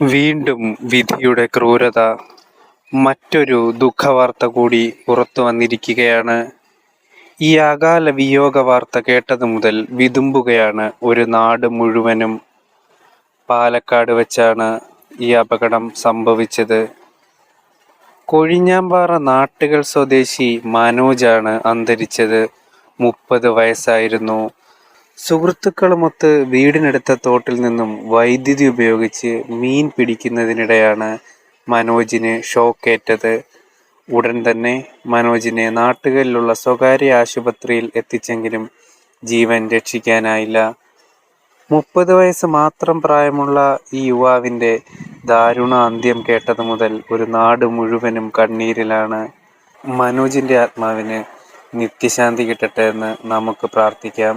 വീണ്ടും വിധിയുടെ ക്രൂരത മറ്റൊരു ദുഃഖവാർത്ത കൂടി പുറത്തു വന്നിരിക്കുകയാണ്. ഈ അകാല വിയോഗ വാർത്ത കേട്ടത് മുതൽ വിതുമ്പുകയാണ് ഒരു നാട് മുഴുവനും. പാലക്കാട് വെച്ചാണ് ഈ അപകടം സംഭവിച്ചത്. കൊഴിഞ്ഞാമ്പാറ നാട്ടുകൾ സ്വദേശി മനോജാണ് അന്തരിച്ചത്. മുപ്പത് വയസ്സായിരുന്നു. സുഹൃത്തുക്കളുമൊത്ത് വീടിനടുത്ത തോട്ടിൽ നിന്നും വൈദ്യുതി ഉപയോഗിച്ച് മീൻ പിടിക്കുന്നതിനിടെയാണ് മനോജിന് ഷോക്കേറ്റത്. ഉടൻ തന്നെ മനോജിനെ നാട്ടുകളിലുള്ള സ്വകാര്യ ആശുപത്രിയിൽ എത്തിച്ചെങ്കിലും ജീവൻ രക്ഷിക്കാനായില്ല. മുപ്പത് വയസ്സ് മാത്രം പ്രായമുള്ള ഈ യുവാവിന്റെ ദാരുണ അന്ത്യം കേട്ടത് മുതൽ ഒരു നാട് മുഴുവനും കണ്ണീരിലാണ് മനോജിന്റെ ആത്മാവിന് നിത്യശാന്തി കിട്ടട്ടെ എന്ന് നമുക്ക് പ്രാർത്ഥിക്കാം.